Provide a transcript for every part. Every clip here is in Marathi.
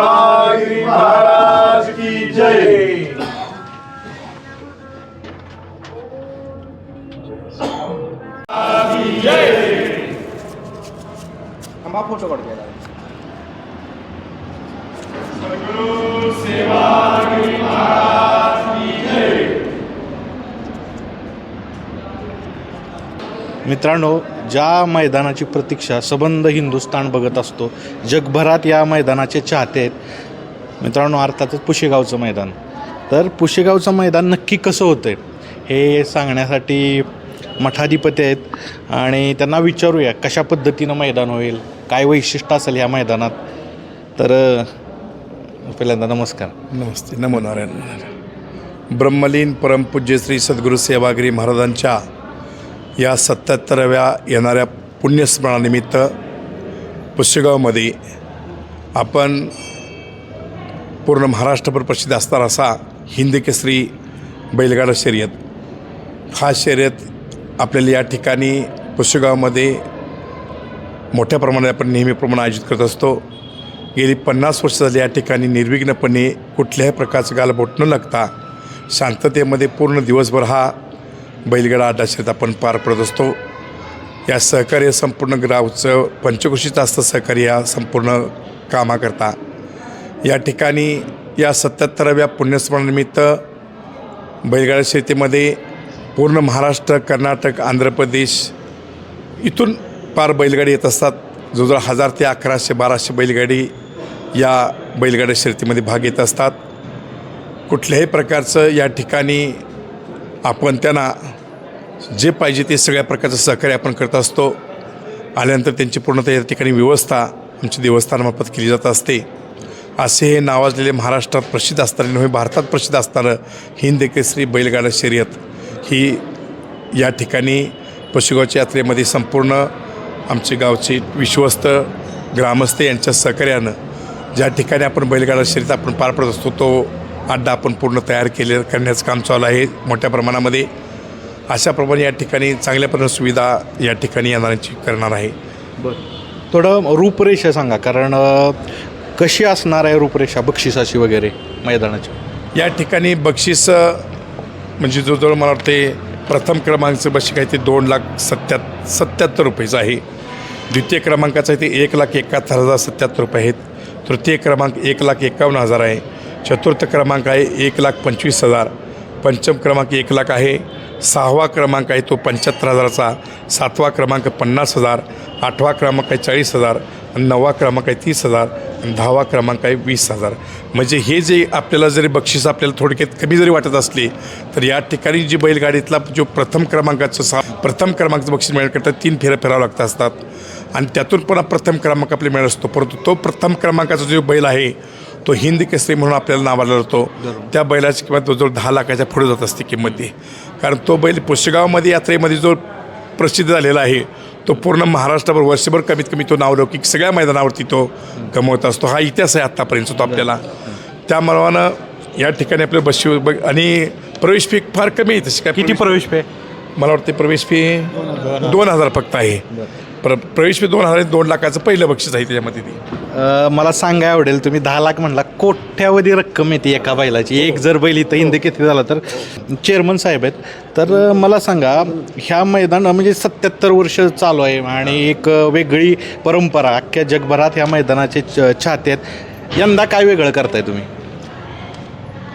सेवागिरी मित्रांनो ज्या मैदानाची प्रतीक्षा सबंध हिंदुस्थान बघत असतो जगभरात या मैदानाचे चाहते आहेत. मित्रांनो अर्थातच पुशेगावचं मैदान. तर पुशेगावचं मैदान नक्की कसं होतं हे सांगण्यासाठी मठाधिपती आहेत. आणि त्यांना विचारूया कशा पद्धतीनं मैदान होईल काय वैशिष्ट्य असेल या मैदानात? तर पहिल्यांदा नमस्कार. नमस्ते नमो नारायण. ब्रह्मलीन परमपूज्य श्री सद्गुरू सेवागिरी महाराजांच्या या सत्याहत्तराव्या येणाऱ्या पुण्यस्मरणानिमित्त पुष्यगावमध्ये आपण पूर्ण महाराष्ट्रभर प्रसिद्ध असणार असा हिंद केसरी बैलगाडा शर्यत हा शर्यत आपल्याला या ठिकाणी पुष्यगावमध्ये मोठ्या प्रमाणात आपण नेहमीप्रमाणे आयोजित करत असतो. गेली पन्नास वर्ष झाली या ठिकाणी निर्विघ्नपणे कुठल्याही प्रकारचं गालबोट न लागता शांततेमध्ये पूर्ण दिवसभर हा बैलगाडा अड्डा शर्यत आपण पार पडत असतो. या सहकार्य संपूर्ण गावचं पंचकृषीचं असतं सहकार्य या संपूर्ण कामाकरता. या ठिकाणी या सत्याहत्तराव्या पुण्यस्मरणानिमित्त बैलगाडा शर्यतीमध्ये पूर्ण महाराष्ट्र कर्नाटक आंध्र प्रदेश इथून पार बैलगाडी येत असतात. जवळजवळ हजार ते अकराशे बाराशे बैलगाडी या बैलगाड्या शर्यतीमध्ये भाग घेत असतात. कुठल्याही प्रकारचं या ठिकाणी आपण त्यांना जे पाहिजे ते सगळ्या प्रकारचं सहकार्य आपण करत असतो. आल्यानंतर त्यांची पूर्णतः या ठिकाणी व्यवस्था आमची देवस्थानामार्फत केली जात असते. असे हे नावाजलेले महाराष्ट्रात प्रसिद्ध असणारे नव्हे भारतात प्रसिद्ध असणारं हिंद केसरी बैलगाडा शर्यत ही या ठिकाणी पशुगावच्या यात्रेमध्ये संपूर्ण आमचे गावचे विश्वस्त ग्रामस्थ यांच्या सहकार्यानं ज्या ठिकाणी आपण बैलगाडा शर्यत आपण पार पडत असतो तो अड्डा आपण पूर्ण तयार केले करण्याचं काम चालू आहे मोठ्या प्रमाणामध्ये. अशाप्रमाणे या ठिकाणी चांगल्या प्रमाणात सुविधा या ठिकाणी येणाऱ्यांची करणार आहे. थोडं रूपरेषा सांगा कारण कशी असणार आहे रूपरेषा बक्षिसाची वगैरे मैदानाची? या ठिकाणी बक्षीस म्हणजे जवळजवळ मला वाटते प्रथम क्रमांकचं बक्षीस आहे ते दोन लाख सत्यात सत्याहत्तर रुपयेचं आहे. द्वितीय क्रमांकाचं आहे ते एक लाख एकाहत्तर हजार सत्याहत्तर रुपये आहेत. तृतीय क्रमांक एक लाख एकावन्न हजार आहे. चतुर्थ क्रमांक आहे एक लाख पंचवीस हजार. पंचम क्रमांक एक लाख आहे सहावा क्रमांक आहे तो पंच्याहत्तर हजाराचा. सातवा क्रमांक पन्नास हजार आठवा क्रमांक आहे चाळीस हजार आणि नववा क्रमांक आहे तीस हजार आणि दहावा क्रमांक आहे वीस हजार. म्हणजे हे जे आपल्याला जरी बक्षीस आपल्याला थोडक्यात कमी जरी वाटत असले तर या ठिकाणी जी बैलगाडीतला जो प्रथम क्रमांकाचं सा प्रथम क्रमांकाचं बक्षीस मिळण्याकरता तीन फेऱ्या फिरावं लागत असतात. आणि त्यातून पुन्हा प्रथम क्रमांक आपल्याला मिळत असतो परंतु तो प्रथम क्रमांकाचा जो बैल आहे तो हिंद केसरी म्हणून आपल्याला नावाला जातो त्या बैलाची किंमत जवळजवळ दहा लाखाच्या पुढे जात असते किंमत. कारण तो बैल पुष्यगावमध्ये यात्रेमध्ये जो प्रसिद्ध झालेला आहे तो पूर्ण महाराष्ट्रभर वर्षभर कमीत कमी तो नावलौकिक सगळ्या मैदानावरती तो कमवत असतो. हा इतिहास आहे आत्तापर्यंत तो आपल्याला. त्यामानानं या ठिकाणी आपल्या बशी आणि प्रवेश फी फार कमी आहे तशी काय किती प्रवेश पे मला वाटते प्रवेश फी दोन हजार. फक्त आहे. प्र प्रवेश फी दोन हजार दोन लाखाचं पहिलं बक्षीस आहे त्याच्यामध्ये ती. मला सांगाय आवडेल तुम्ही दहा लाख म्हणला कोट्यावधी रक्कम येते एका बैलाची. एक जर बैल इथं हिंद किती झाला तर चेअरमन साहेब आहेत. तर मला सांगा ह्या मैदान म्हणजे सत्याहत्तर वर्ष चालू आहे आणि एक वेगळी परंपरा अख्ख्या जगभरात ह्या मैदानाचे च- चाहते आहेत. यंदा काय वेगळं करताय तुम्ही?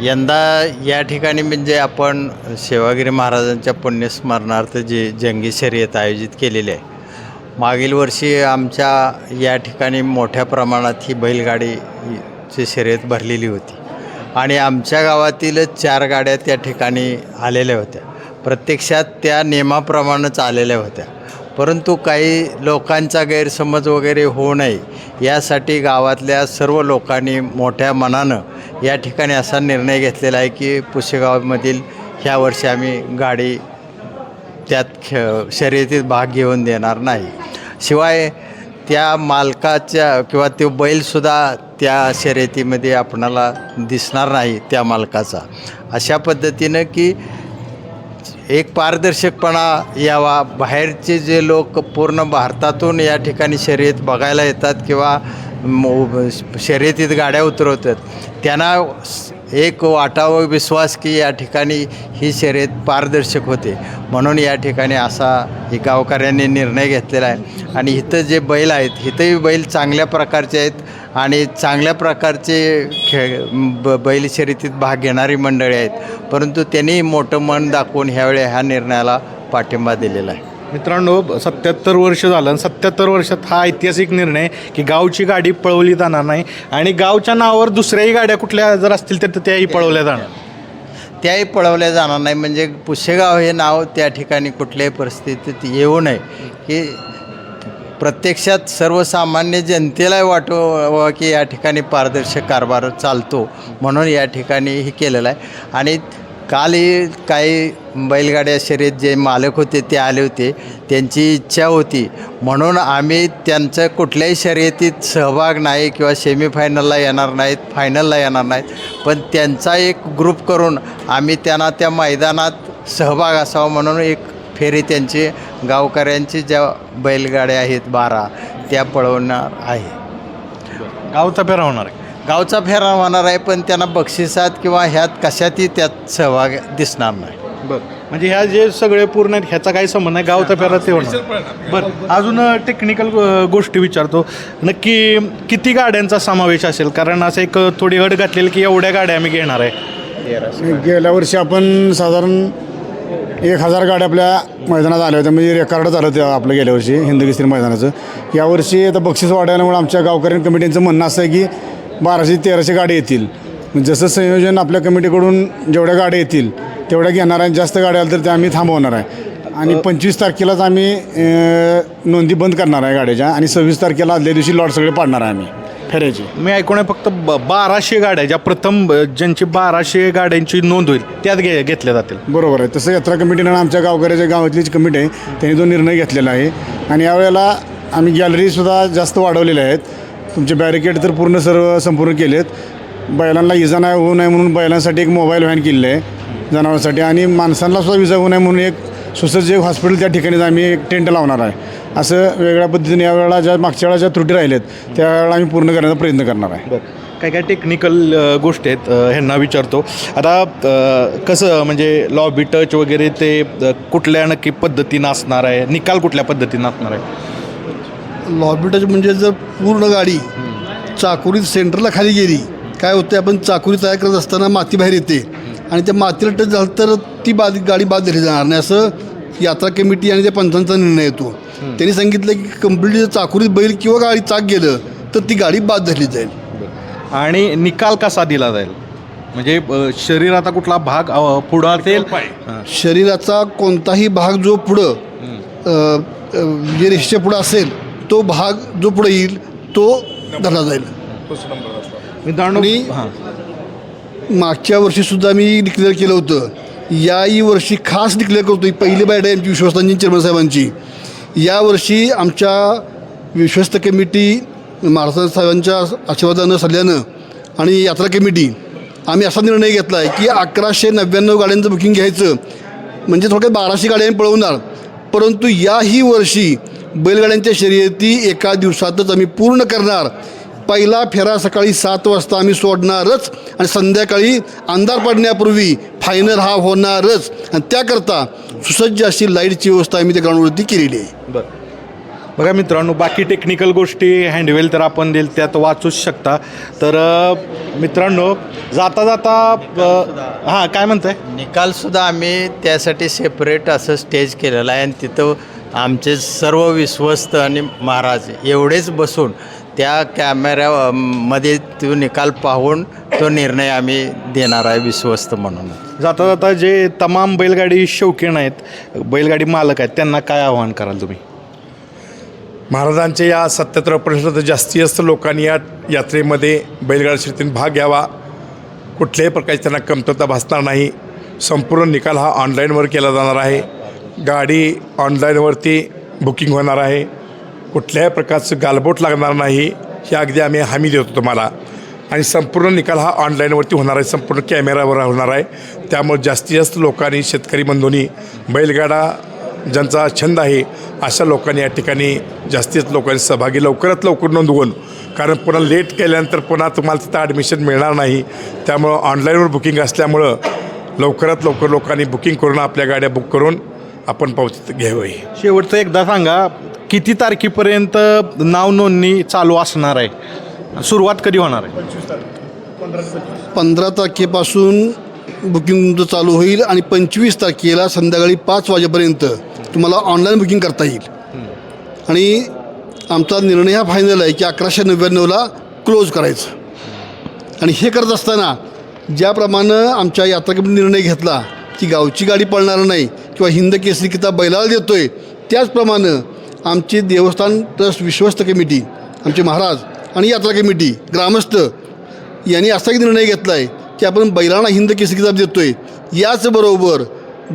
यंदा या ठिकाणी म्हणजे आपण सेवागिरी महाराजांच्या पुण्यस्मरणार्थ जे जंगी शर्यत आयोजित केलेली आहे मागील वर्षी आमच्या या ठिकाणी मोठ्या प्रमाणात ही बैलगाडीची शर्यत भरलेली होती. आणि आमच्या गावातीलच चार गाड्या त्या ठिकाणी आलेल्या होत्या. प्रत्यक्षात त्या नियमाप्रमाणेच आलेल्या होत्या. परंतु काही लोकांचा गैरसमज वगैरे होऊ नये यासाठी गावातल्या सर्व लोकांनी मोठ्या मनानं या ठिकाणी असा निर्णय घेतलेला आहे की पुशेगावमधील ह्या वर्षी आम्ही गाडी त्यात खे शर्यतीत भाग घेऊन देणार नाही. शिवाय त्या मालकाच्या किंवा तो बैलसुद्धा त्या शर्यतीमध्ये आपणाला दिसणार नाही त्या मालकाचा. अशा पद्धतीनं की एक पारदर्शकपणा यावा. बाहेरचे जे लोक पूर्ण भारतातून या ठिकाणी शर्यत बघायला येतात किंवा शर्यतीत गाड्या उतरवतात त्यांना एक वाटावं विश्वास की या ठिकाणी ही शर्यत पारदर्शक होते. म्हणून या ठिकाणी असा ही गावकऱ्यांनी निर्णय घेतलेला आहे. आणि इथं जे बैल आहेत इथंही बैल चांगल्या प्रकारचे आहेत आणि चांगल्या प्रकारचे खेळ ब बैल शर्यतीत भाग घेणारी मंडळी आहेत. परंतु त्यांनी मोठं मन दाखवून ह्यावेळी ह्या निर्णयाला पाठिंबा दिलेला आहे. मित्रांनो सत्याहत्तर वर्ष झालं आणि सत्याहत्तर वर्षात हा ऐतिहासिक निर्णय की गावची गाडी पळवली जाणार नाही आणि गावच्या नावावर दुसऱ्याही गाड्या कुठल्या जर असतील तर त्याही पळवल्या जाणार. त्याही पळवल्या जाणार नाही. म्हणजे पुशेगाव हे नाव त्या ठिकाणी कुठल्याही परिस्थितीत येऊ नये. की प्रत्यक्षात सर्वसामान्य जनतेला वाटव की या ठिकाणी पारदर्शक कारभार चालतो म्हणून या ठिकाणी हे केलेलं आहे. आणि कालही काही बैलगाड्या शर्यत जे मालक होते ते आले होते. त्यांची इच्छा होती. म्हणून आम्ही त्यांचं कुठल्याही शर्यतीत सहभाग नाही किंवा सेमीफायनलला येणार नाहीत फायनलला येणार नाहीत. पण त्यांचा एक ग्रुप करून आम्ही त्यांना त्या मैदानात सहभाग असावा म्हणून एक फेरी त्यांची गावकऱ्यांची ज्या बैलगाड्या आहेत बारा त्या पळवणार आहे. गाव फेरा राहणार आहे. गावचा फेरा होणार आहे पण त्यांना बक्षिसात किंवा ह्यात कशातही त्यात सहभाग दिसणार नाही. बरं. म्हणजे ह्या जे सगळे पूर्ण आहेत ह्याचा काही संबंध नाही गावचा फेरा ते होणार. बरं. अजून टेक्निकल गोष्टी विचारतो. नक्की किती गाड्यांचा समावेश असेल? कारण असं एक थोडी अड घातलेली की एवढ्या गाड्या आम्ही घेणार आहे. गेल्या वर्षी आपण साधारण एक हजार गाड्या आपल्या मैदानात आल्या होत्या. म्हणजे रेकॉर्ड झालं ते आपलं गेल्या वर्षी हिंद मैदानाचं. यावर्षी आता बक्षीस वाढवल्यामुळे आमच्या गावकऱ्या कमिटीचं म्हणणं असं आहे की बाराशे तेराशे गाड्या येतील. जसं संयोजन आपल्या कमिटीकडून जेवढ्या गाड्या येतील तेवढ्या घेणार आहे जास्त गाड्या आल्या तर त्या आम्ही थांबवणार आहे. आणि पंचवीस तारखेलाच आम्ही नोंदी बंद करणार आहे गाड्याच्या आणि सव्वीस तारखेला आदल्या दिवशी लॉट सगळे पाडणार आहे आम्ही फेऱ्याची. मी ऐकून आहे फक्त ब- बाराशे गाड्या ज्या प्रथम ज्यांची बाराशे गाड्यांची नोंद होईल त्यात घे घेतल्या जातील. बरोबर आहे. तसं यात्रा कमिटीनं आमच्या गावकऱ्याच्या गावातली जी कमिटी आहे त्यांनी तो निर्णय घेतलेला आहे. आणि यावेळेला आम्ही गॅलरीसुद्धा जास्त वाढवलेल्या आहेत. तुमचे बॅरिकेड तर पूर्ण सर्व संपूर्ण केलेत. बैलांना इजा नाही होऊ नये म्हणून बैलांसाठी एक मोबाईल व्हॅन केलेलं आहे जनावरांसाठी. आणि माणसांना सुद्धा इजा होऊ नये म्हणून एक सुसज्ज एक हॉस्पिटल त्या ठिकाणी आम्ही एक टेंट लावणार आहे. असं वेगळ्या पद्धतीने यावेळेला ज्या मागच्या वेळा ज्या त्रुटी राहिल्या आहेत त्यावेळेला आम्ही पूर्ण करण्याचा प्रयत्न करणार आहे. काय काय टेक्निकल गोष्टी आहेत ह्यांना विचारतो. आता कसं म्हणजे लॉबी टच वगैरे ते कुठल्या नक्की पद्धतीनं असणार आहे? निकाल कुठल्या पद्धतीनं असणार आहे? लॉबी टच म्हणजे जर पूर्ण गाडी चाकुरीत सेंटरला खाली गेली काय होतं आपण चाकुरी तयार करत असताना माती बाहेर येते. आणि त्या मातीला टच झालं तर ती बाद गाडी बाद धरली जाणार नाही. असं यात्रा कमिटी आणि त्या पंचांचा निर्णय येतो. त्यांनी सांगितलं की कंप्लीट चाकुरीत बैल किंवा गाडी चाक गेलं तर ती गाडी बाद धरली जाईल. आणि निकाल कसा दिला जाईल? म्हणजे शरीराचा कुठला भाग पुढं असेल. शरीराचा कोणताही भाग जो पुढं जे रेषेच्या पुढं असेल तो भाग जो पुढे येईल तो धरला जाईल. आणि- मागच्या वर्षीसुद्धा मी डिक्लेअर केलं होतं. याही वर्षी खास डिक्लेअर करतो पहिली बाईट आहे आमची विश्वस्तांची चेअरमन साहेबांची. यावर्षी आमच्या विश्वस्त कमिटी महाराष्ट्र साहेबांच्या आशीर्वादानं सल्ल्यानं आणि यात्रा कमिटी आम्ही असा निर्णय घेतला आहे की अकराशे नव्याण्णव गाड्यांचं बुकिंग घ्यायचं. म्हणजे थोडक्यात बाराशे गाड्या आम्ही पळवणार. परंतु याही वर्षी बैलगाड्यांच्या शर्यती एका दिवसातच आम्ही पूर्ण करणार. पहिला फेरा सकाळी सात वाजता आम्ही सोडणारच आणि संध्याकाळी अंधार पडण्यापूर्वी फायनल हा होणारच. आणि त्याकरता सुसज्ज अशी लाईटची व्यवस्था आम्ही त्या ग्राउंडवरती केलेली आहे. बरं. बघा मित्रांनो बाकी टेक्निकल गोष्टी हँडवेल तर आपण देईल त्यात वाचूच शकता. तर मित्रांनो जाता जाता हां काय म्हणताय? निकालसुद्धा आम्ही त्यासाठी सेपरेट असं स्टेज केलेलं आहे आणि तिथं आमचे सर्व विश्वस्त आणि महाराज एवढेच बसून त्या कॅमेऱ्या मध्ये तो निकाल पाहून तो निर्णय आम्ही देणार आहे विश्वस्त म्हणून. जाता जाता जे तमाम बैलगाडी शौकीन आहेत बैलगाडी मालक आहेत त्यांना काय आव्हान कराल तुम्ही? महाराजांच्या या सत्याहत्तर पर्यंत जास्तीत जास्त लोकांनी या यात्रेमध्ये बैलगाडी शर्यतीत भाग घ्यावा. कुठल्याही प्रकारची त्यांना कमतरता भासणार नाही. संपूर्ण निकाल हा ऑनलाईनवर केला जाणार आहे. गाडी ऑनलाईनवरती बुकिंग होणार आहे. कुठल्याही प्रकारचं गालबोट लागणार नाही. हे अगदी आम्ही हमी देतो तुम्हाला. आणि संपूर्ण निकाल हा ऑनलाईनवरती होणार आहे. संपूर्ण कॅमेरावर होणार आहे. त्यामुळे जास्तीत जास्त लोकांनी शेतकरी बंधूंनी बैलगाडा ज्यांचा छंद आहे अशा लोकांनी या ठिकाणी जास्तीत जास्त लोकांनी सहभागी लवकरात लवकर नोंदवून कारण पुन्हा लेट केल्यानंतर पुन्हा तुम्हाला तिथं ॲडमिशन मिळणार नाही. त्यामुळं ऑनलाईनवर बुकिंग असल्यामुळं लवकरात लवकर लोकांनी बुकिंग करून आपल्या गाड्या बुक करून आपण पावती घ्यावी. शेवटचं एकदा सांगा किती तारखेपर्यंत नाव नोंदणी चालू असणार आहे? सुरुवात कधी होणार आहे? पंधरा तारखेपासून बुकिंग तुमचं चालू होईल आणि पंचवीस तारखेला संध्याकाळी पाच वाजेपर्यंत तुम्हाला ऑनलाईन बुकिंग करता येईल. आणि आमचा निर्णय हा फायनल आहे की अकराशे नव्याण्णवला क्लोज करायचं. आणि हे करत असताना ज्याप्रमाणे आमच्या यात्रा निर्णय घेतला की गावची गाडी पळणार नाही किंवा हिंद केसरी किताब बैलाला देतोय त्याचप्रमाणे आमची देवस्थान ट्रस्ट विश्वस्त कमिटी आमचे महाराज आणि यात्रा कमिटी ग्रामस्थ यांनी असा एक निर्णय घेतला आहे की आपण बैलांना हिंद केसरी किताब देतोय. याचबरोबर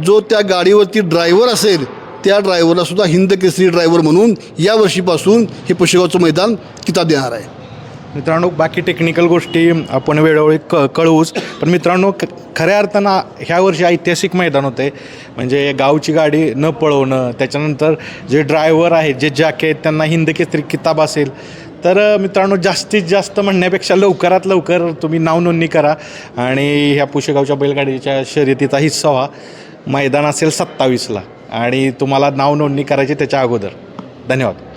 जो त्या गाडीवरती ड्रायव्हर असेल त्या ड्रायव्हरला सुद्धा हिंद केसरी ड्रायव्हर म्हणून या वर्षीपासून हे पुशेगावचं मैदान किताब देणार आहे. मित्रांनो बाकी टेक्निकल गोष्टी आपण वेळोवेळी क कळवूच. पण मित्रांनो खऱ्या अर्थानं ह्या वर्षी ऐतिहासिक मैदान होते म्हणजे गावची गाडी न पळवणं त्याच्यानंतर जे ड्रायव्हर आहेत जे जॅके आहेत त्यांना हिंद केसरी किताब असेल. तर मित्रांनो जास्तीत जास्त म्हणण्यापेक्षा लवकरात लवकर तुम्ही नाव नोंदणी करा आणि ह्या पुशेगावच्या बैलगाडीच्या शर्यतीचा हिस्सा व्हा. मैदान असेल सत्तावीसला आणि तुम्हाला नाव नोंदणी करायची त्याच्या अगोदर. धन्यवाद.